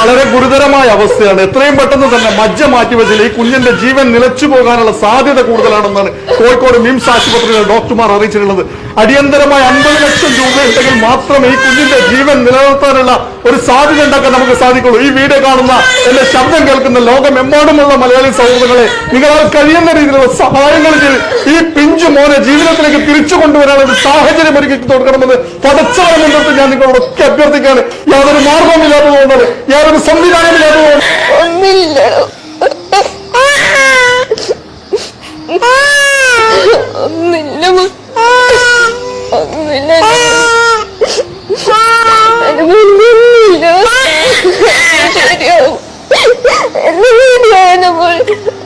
വളരെ ഗുരുതരമായ അവസ്ഥയാണ്. എത്രയും പെട്ടെന്ന് തന്നെ മജ്ജ മാറ്റിവെച്ചാൽ ഈ കുഞ്ഞിന്റെ ജീവൻ നിലച്ചു പോകാനുള്ള സാധ്യത കൂടുതലാണെന്നാണ് കോഴിക്കോട് മിംസ് ആശുപത്രിയിലെ ഡോക്ടർമാർ അറിയിച്ചിട്ടുള്ളത്. അടിയന്തരമായി അൻപത് ലക്ഷം രൂപ ഉണ്ടെങ്കിൽ മാത്രമേ ഈ കുഞ്ഞിന്റെ ജീവൻ നിലനിർത്താനുള്ള ഒരു സാധ്യത ഉണ്ടാക്കാൻ നമുക്ക് സാധിക്കുള്ളൂ. ഈ വീഡിയോ കാണുന്ന എന്റെ ശബ്ദം കേൾക്കുന്ന ലോകമെമ്പാടുമുള്ള മലയാളി സൗഹൃദങ്ങളെ നിങ്ങളാൽ കഴിയുന്ന രീതിയിലുള്ള സഹായങ്ങൾ ഈ പിഞ്ചു മോനെ ജീവിതത്തിലേക്ക് തിരിച്ചു കൊണ്ടുവരാനുള്ള ഒരു സാഹചര്യം ഒരുക്കി കൊടുക്കണമെന്ന് പടച്ചവനെ മുന്നോട്ട് ഞാൻ നിങ്ങളോടൊക്കെ യാതൊരു മാർഗവുമില്ലാതെ മാർഗവുമില്ലാത്തതുകൊണ്ടാണ് യാതൊരു സംവിധാനമില്ലാത്തതുകൊണ്ട് പോകുന്നത്.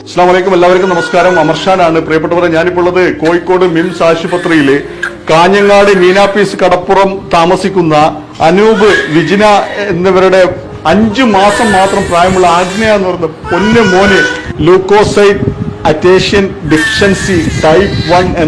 അസ്സാം വലൈക്കും എല്ലാവർക്കും നമസ്കാരം. അമർഷാനാണ് പ്രിയപ്പെട്ടവരെ ഞാനിപ്പോൾ ഉള്ളത് കോഴിക്കോട് മിംസ് ആശുപത്രിയിൽ കാഞ്ഞങ്ങാട് മീനാപ്പീസ് കടപ്പുറം താമസിക്കുന്ന അനൂപ് വിജിന എന്നിവരുടെ അഞ്ചു മാസം മാത്രം പ്രായമുള്ള ആജ്ഞ എന്ന് പറയുന്ന പൊന്നു മോന് leukocyte adhesion deficiency type one എന്ന